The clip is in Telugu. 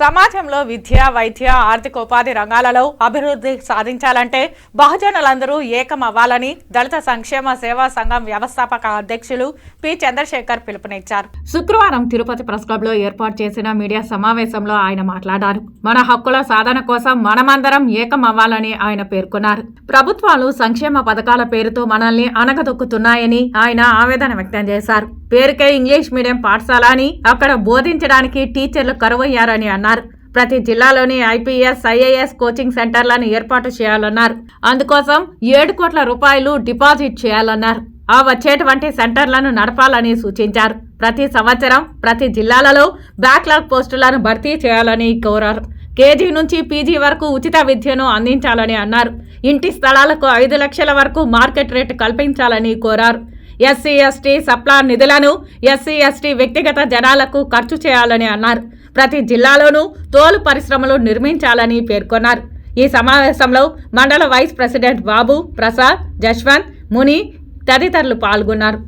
సమాజంలో విద్య వైద్య ఆర్థిక ఉపాధి రంగాలలో అభివృద్ధి సాధించాలంటే బహుజనులందరూ ఏకం అవ్వాలని దళిత సంక్షేమ సేవా సంఘం వ్యవస్థాపక అధ్యక్షులు పి. చంద్రశేఖర్ పిలుపునిచ్చారు. శుక్రవారం తిరుపతి ప్రెస్ క్లబ్లో ఏర్పాటు చేసిన మీడియా సమావేశంలో ఆయన మాట్లాడారు. మన హక్కుల సాధన కోసం మనమందరం ఏకం అవ్వాలని ఆయన పేర్కొన్నారు. ప్రభుత్వాలు సంక్షేమ పథకాల పేరుతో మనల్ని అనగదొక్కుతున్నాయని ఆయన ఆవేదన వ్యక్తం చేశారు. పేరుకే ఇంగ్లీష్ మీడియం పాఠశాల అని అక్కడ బోధించడానికి టీచర్లు కరువయ్యారని అన్నారు. ప్రతి జిల్లాలోని ఐపీఎస్ ఐఏఎస్ కోచింగ్ సెంటర్లను ఏర్పాటు చేయాలన్నారు. అందుకోసం ఏడు కోట్ల రూపాయలు డిపాజిట్ చేయాలన్నారు. ఆ వచ్చేటువంటి సెంటర్లను నడపాలని సూచించారు. ప్రతి సంవత్సరం ప్రతి జిల్లాలలో బ్యాక్లాగ్ పోస్టులను భర్తీ చేయాలని కోరారు. కేజీ నుంచి పీజీ వరకు ఉచిత విద్యను అందించాలని అన్నారు. ఇంటి స్థలాలకు ఐదు లక్షల వరకు మార్కెట్ రేటు కల్పించాలని కోరారు. ఎస్సీ ఎస్టీ సప్లా నిధులను ఎస్సీ ఎస్టీ వ్యక్తిగత జనాలకు ఖర్చు చేయాలని అన్నారు. ప్రతి జిల్లాలోనూ తోలు పరిశ్రమలు నిర్మించాలని పేర్కొన్నారు. ఈ సమావేశంలో మండల వైస్ ప్రెసిడెంట్ బాబు ప్రసాద్ జశ్వంత్ ముని తదితరులు పాల్గొన్నారు.